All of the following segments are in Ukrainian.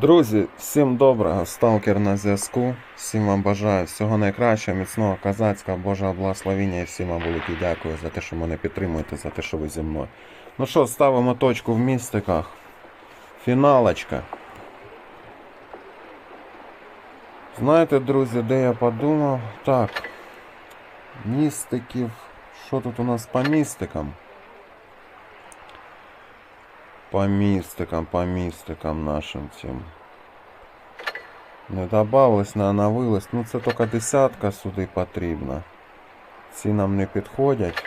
Друзі, всім доброго, сталкер на зв'язку. Всім вам бажаю всього найкращого, міцного козацького, Божого благословіння і всім вам велике дякую за те, що мене підтримуєте, за те, що ви зі мною. Ну що, ставимо точку в містиках. Фіналочка. Знаєте, друзі, де я подумав? Так. Містиків. Що тут у нас по містикам? По містикам, по містикам нашим цим. Не добавилось, не оновилось. Ну це тільки десятка сюди потрібна. Ці нам не підходять.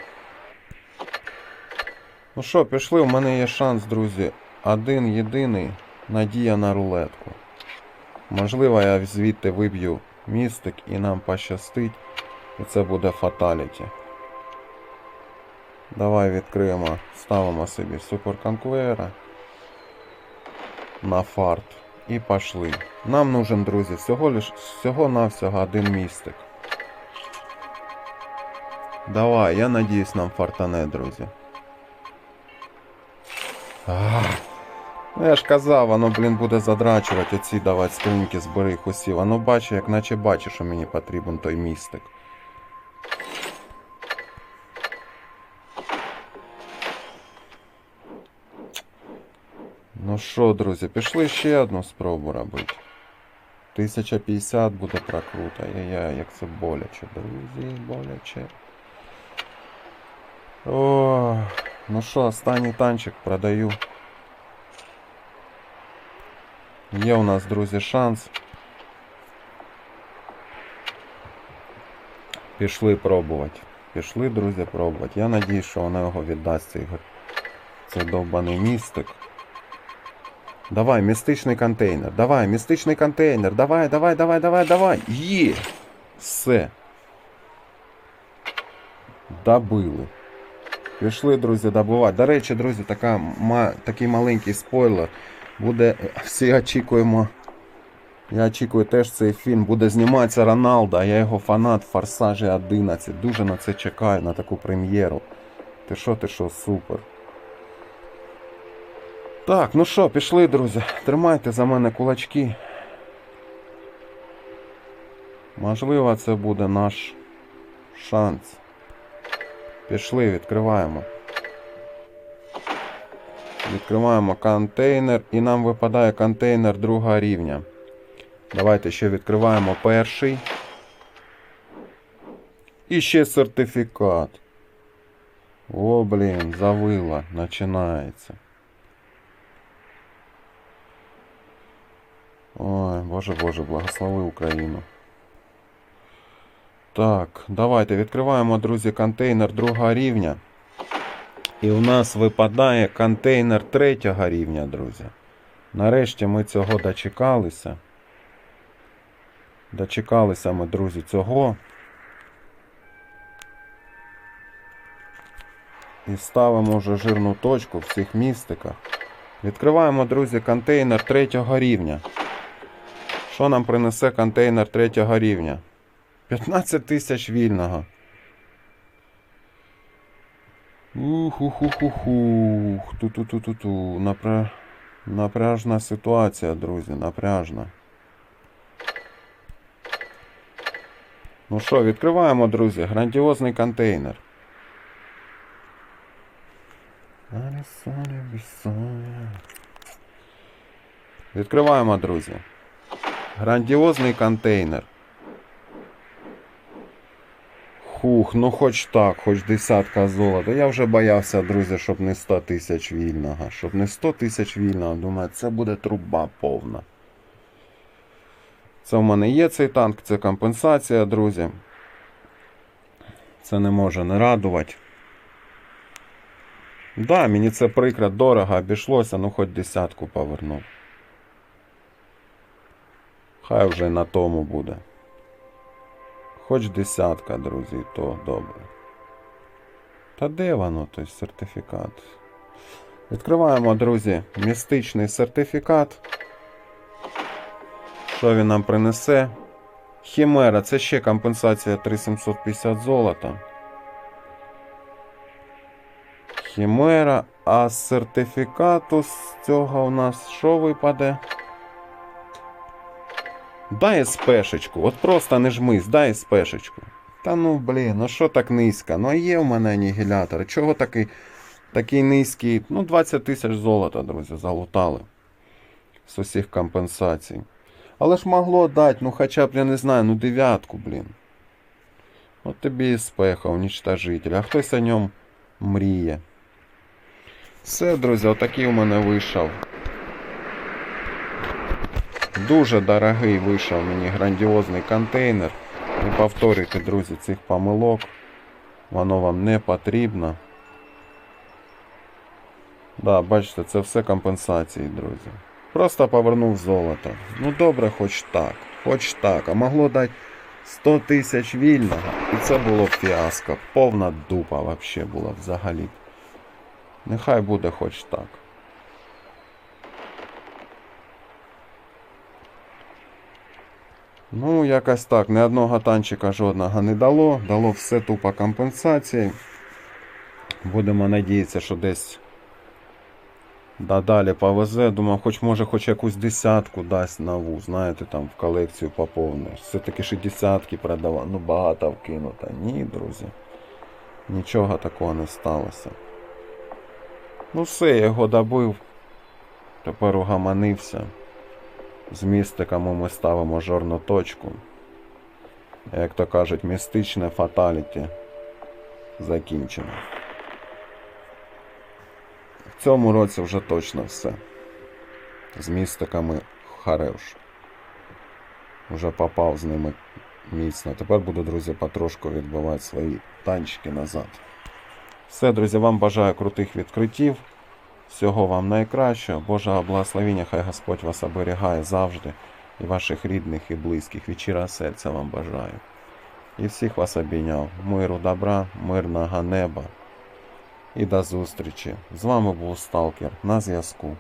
Ну що, пішли, у мене є шанс, друзі. Один єдиний надія на рулетку. Можливо, я звідти виб'ю містик і нам пощастить. І це буде фаталіті. Давай відкриємо, ставимо собі суперконквера на фарт. І пошли. Нам нужен, друзі, всього лиш всього-навсього один містик. Давай, я надіюсь, нам фартане, друзі. Ах. Ну я ж казав, воно, блін, буде задрачувати оці давати скриньки з берег усів. Воно бачить, як наче бачить, що мені потрібен той містик. Ну що, друзі, пішли ще одну спробу робити. 1050 буде прокруто. Ай-яй, як це боляче, друзі, боляче. О, ну що, останній танчик продаю. Є у нас, друзі, шанс. Пішли пробувати. Пішли, друзі, пробувати. Я надіюсь, що вона його віддасть цей довбаний містик. Давай, містичний контейнер. Давай, містичний контейнер. Давай, давай, давай, давай, давай. Є. Все. Добили. Пішли, друзі, добувати. До речі, друзі, така, ма, такий маленький спойлер. Буде. Всі очікуємо. Я очікую теж цей фільм. Буде зніматися Роналдо, я його фанат Форсажі 11. Дуже на це чекаю, на таку прем'єру. Ти що, ти що, супер. Так, ну що, пішли, друзі. Тримайте за мене кулачки. Можливо, це буде наш шанс. Пішли, відкриваємо. Відкриваємо контейнер і нам випадає контейнер другого рівня. Давайте ще відкриваємо перший. І ще сертифікат. О, блін, завило, починається. Ой, боже боже, благослови Україну. Так, давайте відкриваємо, друзі, контейнер другого рівня. І у нас випадає контейнер третього рівня, друзі. Нарешті ми цього дочекалися. Дочекалися ми, друзі, цього. І ставимо вже жирну точку в цих містиках. Відкриваємо, друзі, контейнер третього рівня. Що нам принесе контейнер третього рівня? 15 тисяч вільного. Ух-ух-ух-ух. Ту-ту-ту-ту-ту. Напря... Напряжна ситуація, друзі, напряжна. Ну що, відкриваємо, друзі, грандіозний контейнер. Відкриваємо, друзі. Грандіозний контейнер. Хух, ну хоч так, хоч десятка золота. Я вже боявся, друзі, щоб не 100 тисяч вільного. Щоб не 100 тисяч вільного. Думаю, це буде труба повна. Це в мене є цей танк, це компенсація, друзі. Це не може не радувати. Да, мені це прикро, дорого обійшлося, ну хоч десятку повернув. Хай вже на тому буде. Хоч десятка, друзі, то добре. Та де воно, той сертифікат? Відкриваємо, друзі, містичний сертифікат. Що він нам принесе? Хімера, це ще компенсація 3750 золота. Хімера, а з сертифікату з цього у нас що випаде? Дай СПшечку, от просто не жмись, дай СПшечку. Та ну блін, ну що так низько? Ну є в мене анігілятор. Чого такий, такий низький? Ну 20 тисяч золота, друзі, залутали. З усіх компенсацій. Але ж могло дати, ну хоча б, я не знаю, ну дев'ятку, блін. От тобі і спеха, уничтожитель. А хтось о ньому мріє. Все, друзі, отакий у мене вийшов. Дуже дорогий вийшов мені грандіозний контейнер. Не повторюйте, друзі, цих помилок. Воно вам не потрібно. Да, бачите, це все компенсації, друзі. Просто повернув золото. Ну добре, хоч так. Хоч так. А могло дати 100 тисяч вільного. І це було фіаско. Повна дупа вообще була взагалі. Нехай буде хоч так. Ну, якось так. Ні одного танчика жодного не дало. Дало все тупо компенсації. Будемо надіятися, що десь да, далі повезе. Думав, хоч може хоч якусь десятку дасть нову, знаєте, там в колекцію поповниш. Все-таки ще десятки продавав. Ну багато вкинуто. Ні, друзі. Нічого такого не сталося. Ну все, я його добив. Тепер угаманився. З містиками ми ставимо жорну точку. Як то кажуть, містичне фаталіті закінчено. В цьому році вже точно все. З містиками Харевш. Вже попав з ними міцно. Тепер буду, друзі, потрошку відбивати свої танчики назад. Все, друзі, вам бажаю крутих відкриттів. Всього вам найкращого. Божого благословення, хай Господь вас оберігає завжди. І ваших рідних і близьких. Щирого серця вам бажаю. І всіх вас обійняв. Миру, добра, мирного неба. І до зустрічі. З вами був Сталкер на зв'язку.